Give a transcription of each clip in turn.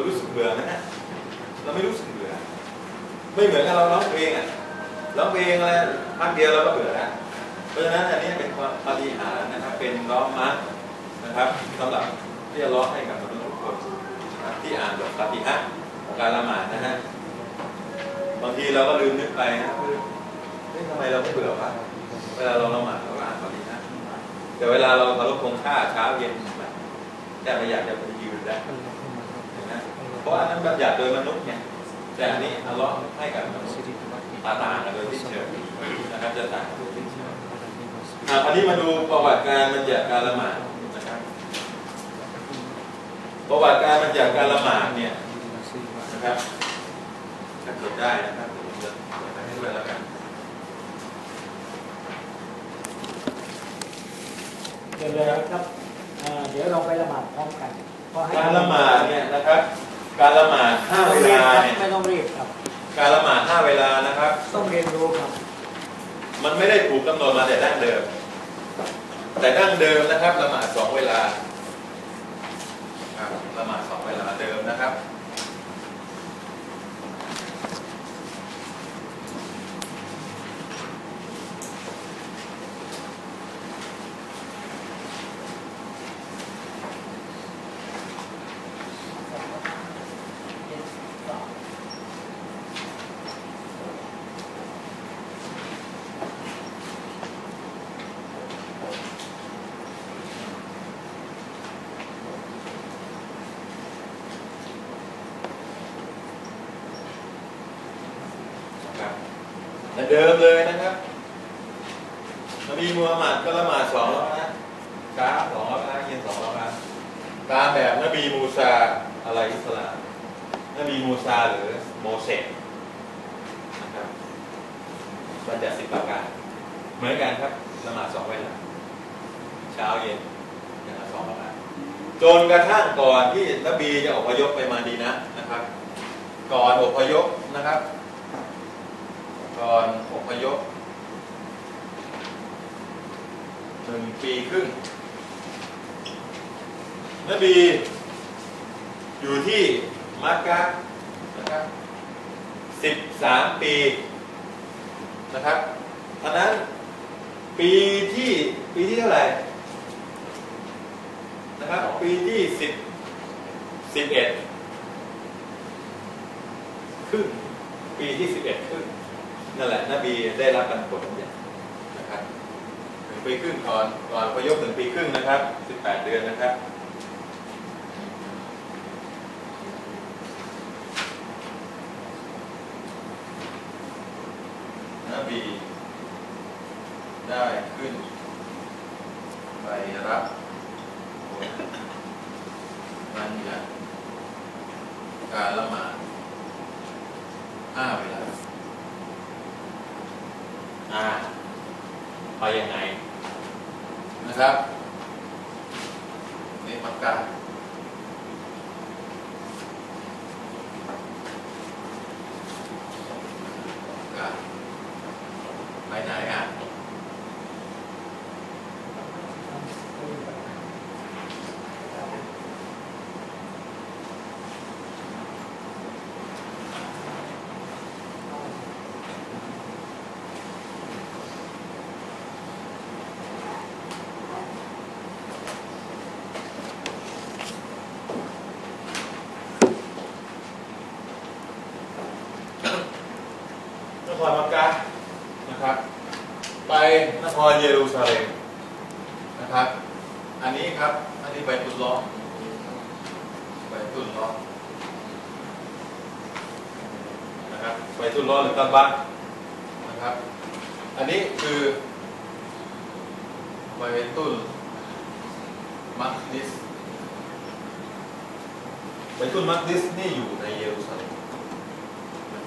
เรารู้สึกเบื่อไหมฮะเราไม่รู้สึกเบื่อ ไม่เหมือนกับเราร้องเพลงอะร้องเพลงอะไรพักเดียวเราก็เบื่อแล้วเพราะฉะนั้นอันนี้เป็นความปฏิหารนะครับ เป็นร้องมัดนะครับสำหรับที่จะร้องให้กับมนุษย์ทุกคนนะที่อ่านบทปฏิหารของการละหมาดนะฮะบางทีเราก็ลืมนึกไปนะเฮ้ยทำไมเราไม่เบื่อวะเวลาเราละหมาดเราก็อ่านปฏิหารแต่เวลาเราเคารพธงชาติเช้าเย็นแต่ไม่อยากจะไปยืนได้เห็นไหม เพราะอันนั้นบัญญัติโดยมนุษย์ไงแต่อันนี้อัลเลาะห์ให้กับมนุษย์ต่างกันโดยที่เชิงนะครับจะต่างกันโดยที่เชิงอะคราวนี้มาดูประวัติการบัญญัติการละหมาดนะครับประวัติการบัญญัติการละหมาดเนี่ยนะครับถ้าเกิดได้นะครับเดี๋ยวผมจะเปิดให้ด้วยแล้วกันเดี๋ยวเลยครับอ่าเดี๋ยวเราไปละหมาดพร้อมกันก็ให้การละหมาดเนี่ยนะครับ การละหมาดห้าเวลาเนี่ยไม่ต้องรีบครับ การละหมาดห้าเวลานะครับ ต้องเรียนรู้ครับ มันไม่ได้ถูกกำหนดมาแต่ดั้งเดิม แต่ดั้งเดิมนะครับละหมาดสองเวลาครับละหมาดสองเวลาเดิมนะครับครับ เดิมเลยนะครับนบีมูฮัมหมัดก็ละหมาดสองแล้วนะเช้าสองแล้วนะเย็นสองแล้วนะตามแบบนบีมูซาอะไรอิสลามนบีมูซาหรือโมเสสนะครับบัญญัติสิบประการเหมือนกันครับละหมาดสองเวลาเช้าเย็นอย่างละสองแล้วจนกระทั่งก่อนที่นบีจะอพยพไปมาดีนะนะครับ ก่อนอพยพนะครับ ก่อนอพยพหนึ่งปีครึ่งนบีอยู่ที่มักกะนะครับสิบสามปีนะครับอันนั้นปีที่ปีที่เท่าไหร่นะครับปีที่สิบสิบเอ็ดครึ่งปีที่สิบเอ็ดครึ่ง นั่นแหละนบีได้รับการผลเนี่ยนะครับหนึ่งปีครึ่งก่อนก่อนพยพหนึ่งปีครึ่งนะครับสิบแปดเดือนนะครับนบีได้ขึ้น ไปรับผลบัญญัติการละหมาดห้าเวลา อ่าไปยังไงนะครับนี่ปากกามักกะไปไหนอะ นครมักกะนะครับ ไปนครเยรูซาเล็มนะครับ อันนี้ครับอันนี้ไปตุลล้อไปตุลล้อนะครับไปตุลล้อหรือตันบักนนะครับ อันนี้คือไปตุลมักดิสไปตุลมักดิสนี่อยู่ในเยรูซาเล็ม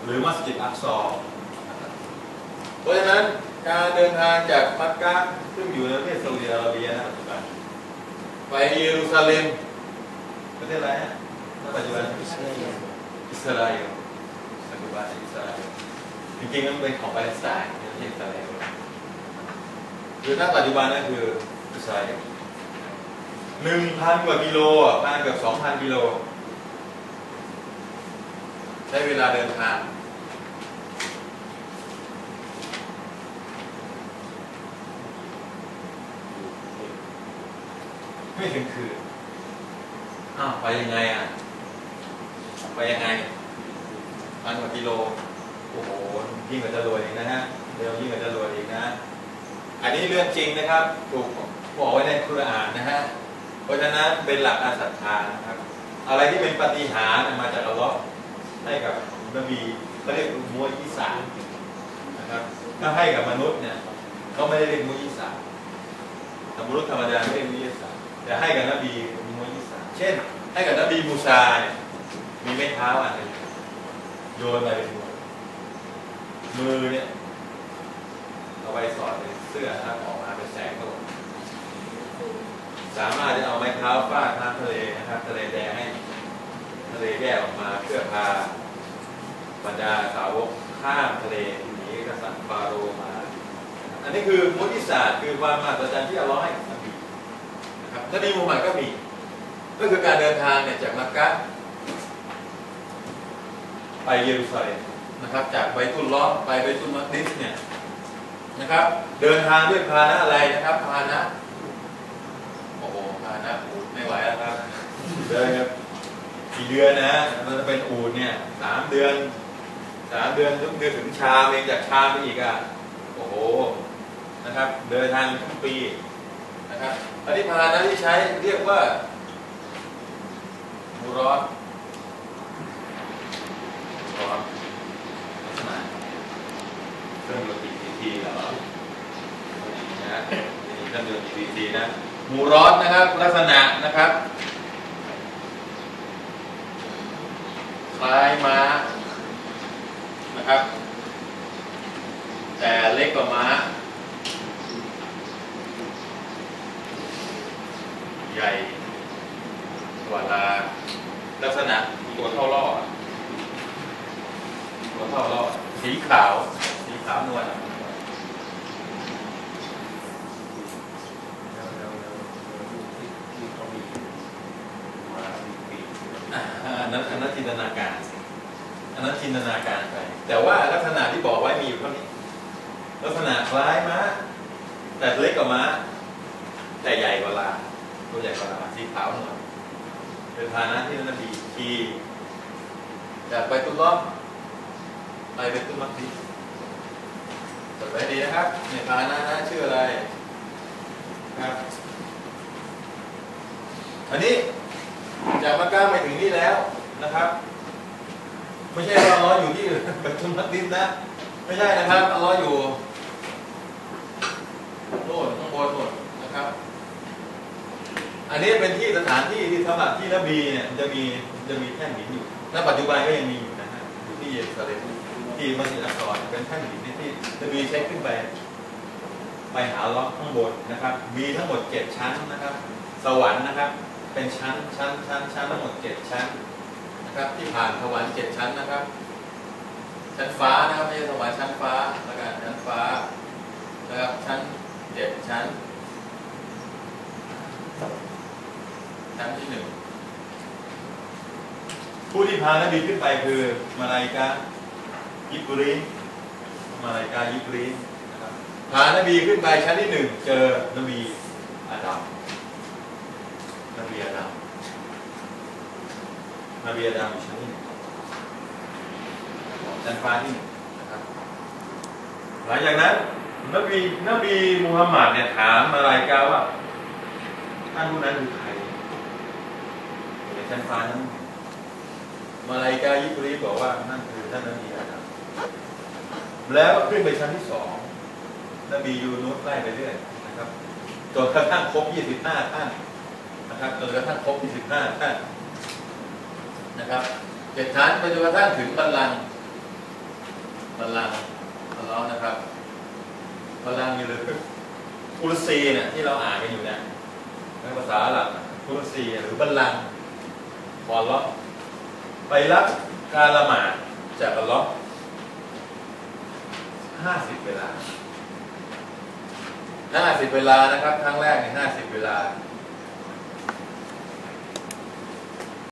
หรือมัสยิดอักซอร์ เพราะฉะนั้นการเดินทางจากมักกะซึ่งอยู่ในประเทศซาอุดิอาระเบียนะปัจจุบันไปเยรูซาเล็มประเทศอะไรฮะณปัจจุบันอิสราเอลปัจจุบันอิสราเอลจริงๆมันเป็นของปาเลสไตน์ไม่ใช่อิสราเอลคือถ้าปัจจุบันนั่นคืออิสราเอลหนึ่งพันกว่ากิโลอะประมาณเกือบสองพันกิโลช้เวลาเดินทาง ไม่ถึงคืนอ้าวไปยังไงอะ ไปยังไงพันกว่ากิโล โอ้โหยิ่งกว่าจะรวยอีกนะฮะเดี๋ยวยิ่งกว่าจะรวยอีกนะ อันนี้เรื่องจริงนะครับ ถูกบอกไว้ในคุรานนะฮะเพราะฉะนั้นเป็นหลักการศรัทธานะครับ อะไรที่เป็นปฏิหาร์มาจากอัลลอฮ์ให้กับนบีเขาเรียกมุวยิสานะครับ ถ้าให้กับมนุษย์เนี่ยเขาไม่ได้เรียกมุวยิสาแต่มนุษย์ธรรมดาไม่เรียกมุวยิสา แต่ให้กับนบีมุวยิสาเช่น ให้กับนบีมูซาเนี่ยมีไม้เท้าอันหนึ่งโยนไปเป็นมือมือเนี่ยเอาไว้สอดในเสื้อนะครับออกมาเป็นแสงก็สามารถจะเอาไม้เท้าฟาดน้ำทะเลนะครับทะเลแดงให้ทะเลแยกออกมาเพื่อพาบรรดาสาวกข้ามทะเลนีกษัตริย์ฟาโรมา อันนี้คือมุติศาสตร์คือความมหัศจรรย์ที่อัลเลอฮ์ให้กับ นะครับนบีมูฮัมหมัดก็มี ก็คือการเดินทางเนี่ยจากมักกะไปเยรูซาเล็มนะครับ จากไบตุลลอไปไบตุลมักดิสเนี่ยนะครับ เดินทางด้วยพาหนะอะไรนะครับพาหนะโอ้โหพาหนะอูฐไม่ไหวแล้วครับเดินครับกี่เดือนนะมันจะเป็นอูฐเนี่ยสามเดือนสามเดือนต้องเดือนถึงชาเองจากชาไปอีกอะโอ้โหนะครับ เดินทางทั้งปี นะครับอันนี้พานะที่ใช้เรียกว่ามูร้อดมูรอดลักษณะเครื่องดนตรีทีทีเหรอนะนี่เครื่องดนตรีทีทีนะมูร้อดนะครับลักษณะนะครับคล้ายม้านะครับ แต่เล็กกว่าม้า ใหญ่กว่าลาลักษณะตัวเท่าล่อตัวเท่าล่อสีขาว สีขาวนวลอันนั้นอันนั้นจินตนาการอันนั้นจินตนาการไป แต่ว่าลักษณะที่บอกไว้มีอยู่เท่านี้ ลักษณะคล้ายม้าแต่เล็กกว่าม้าแต่ใหญ่กว่าลา ตัวใหญ่กว่าลาสีขาวนวลเป็นพาหนะที่นบีขี่จากไปตุลลอฮ์ไปไปตุลมักดีจดไว้ดีนะครับในพาหนะนะชื่ออะไรครับอันนี้จากมักกะมาถึงนี่แล้วนะครับ ไม่ใช่ว่าลเลออยู่ที่ไปตุลมักดิสนะ ไม่ใช่นะครับอัลเลออยู่โน่นข้างบนโน่นนะครับ อันนี้เป็นที่สถานที่ที่สำหรับที่นบีเนี่ยจะมีจะมีแท่นหินอยู่ณปัจจุบันก็ยังมีอยู่นะฮะอยู่ที่เยรูซาเล็มที่มัสยิดอัลกอรเป็นแท่นหินที่นบีใช้ขึ้นไปไปหาล็อกข้างบนนะครับ มีทั้งหมดเจ็ดชั้นนะครับ สวรรค์นะครับ เป็นชั้นชั้นชั้นชั้นทั้งหมดเจ็ดชั้นนะครับ ที่ผ่านสวรรค์เจ็ดชั้นนะครับ ชั้นฟ้านะครับไม่ใช่สวรรค์ชั้นฟ้าแล้วกันชั้นฟ้านะครับชั้นเจ็ดชั้น ชั้นที่หนึ่งผู้ที่พานบีขึ้นไปคือมาลายกายิบรีมาลายกายิบรีนนะครับพานบีขึ้นไปชั้นที่หนึ่งเจอนบีอาดัมนบีอาดัมนบีอาดัมอยู่ชั้นที่หนึ่งชั้นฟ้าที่หนึ่งนะครับหลังจากนั้นนบีนบีมูฮัมหมัดเนี่ยถามมาลายกาว่าท่านผู้นั้นคือใคร อยู่ในชั้นฟ้านั้นมาลายกายิบรีบอกว่านั่นคือท่านนบีอาดัมแล้วขึ้นไปชั้นที่สองนบียูนุสไล่ไปเรื่อยนะครับจนกระทั่งครบ 25 ท่านนะครับจนกระทั่งครบ 25 ท่านนะครับเจ็ดชั้นไปจนกระทั่งถึงบัลลังก์บัลลังก์อัลเลอฮ์นะครับบัลลังก์อยู่เลยอุลซีเนี่ยที่เราอ่านกันอยู่เนี่ยในภาษาหรับคุรซีหรือบัลลังก์ บอลล็อกไปรับการละหมาดจากอัลล็อกห้าสิบเวลาห้าสิบเวลานะครับ ครั้งแรกในห้าสิบเวลา